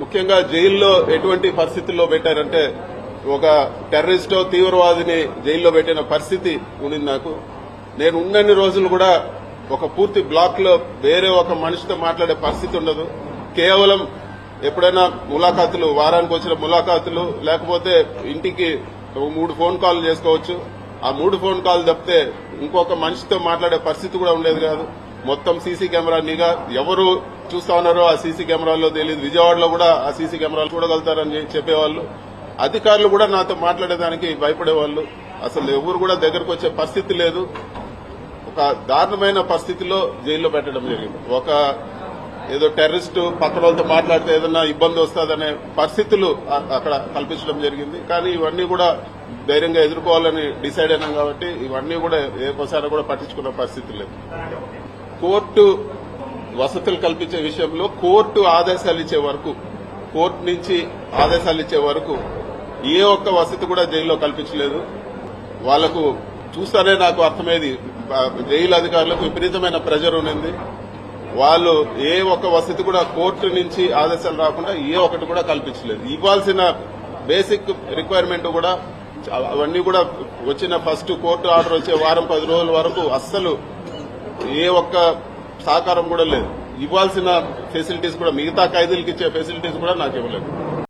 ముఖ్యంగా జైల్లో ఎటువంటి పరిస్థితుల్లో పెట్టారంటే ఒక టెర్రరిస్టో తీవ్రవాదిని జైల్లో పెట్టిన పరిస్థితి ఉండింది నాకు. నేను ఉన్నన్ని రోజులు కూడా ఒక పూర్తి బ్లాక్లో వేరే ఒక మనిషితో మాట్లాడే పరిస్థితి ఉండదు. కేవలం ఎప్పుడైనా ములాఖాతులు వారానికి వచ్చిన ములాఖాతులు లేకపోతే ఇంటికి మూడు ఫోన్ కాల్ చేసుకోవచ్చు. ఆ మూడు ఫోన్ కాల్ తప్పితే ఇంకొక మనిషితో మాట్లాడే పరిస్థితి కూడా ఉండేది కాదు. మొత్తం సీసీ కెమెరా నిఘా ఎవరు చూస్తా ఉన్నారో ఆ సీసీ కెమెరాల్లో తెలియదు విజయవాడలో కూడా ఆ సీసీ కెమెరాలు చూడగలుగుతారని చెప్పేవాళ్ళు. అధికారులు కూడా నాతో మాట్లాడేదానికి భయపడేవాళ్ళు. అసలు ఎవరు కూడా దగ్గరకు వచ్చే పరిస్థితి లేదు. ఒక దారుణమైన పరిస్థితిలో జైల్లో పెట్టడం జరిగింది. ఒక ఏదో టెర్రరిస్టు పక్కన వాళ్ళతో మాట్లాడితే ఏదన్నా ఇబ్బంది వస్తుందనే పరిస్థితులు అక్కడ కల్పించడం జరిగింది. కానీ ఇవన్నీ కూడా ధైర్యంగా ఎదుర్కోవాలని డిసైడ్ అయినాం కాబట్టి ఇవన్నీ కూడా ఏకోసారి కూడా పట్టించుకున్న పరిస్థితి లేదు. కోర్టు వసతులు కల్పించే విషయంలో కోర్టు ఆదేశాలు ఇచ్చే వరకు కోర్టు నుంచి ఆదేశాలు ఇచ్చే వరకు ఏ ఒక్క వసతి కూడా జైల్లో కల్పించలేదు. వాళ్ళకు చూస్తానే నాకు అర్థమయ్యేది జైలు అధికారులకు విపరీతమైన ప్రెజర్ ఉన్నింది. వాళ్ళు ఏ ఒక్క వసతి కూడా కోర్టు నుంచి ఆదేశాలు రాకుండా ఏ ఒక్కటి కూడా కల్పించలేదు. ఇవ్వాల్సిన బేసిక్ రిక్వైర్మెంట్ కూడా అవన్నీ కూడా వచ్చిన ఫస్ట్ కోర్టు ఆర్డర్ వచ్చే వారం పది రోజుల వరకు అస్సలు ఏ ఒక్క సహకారం కూడా లేదు. ఇవ్వాల్సిన ఫెసిలిటీస్ కూడా మిగతా ఖైదీలకు ఇచ్చే ఫెసిలిటీస్ కూడా నాకు ఇవ్వలేదు.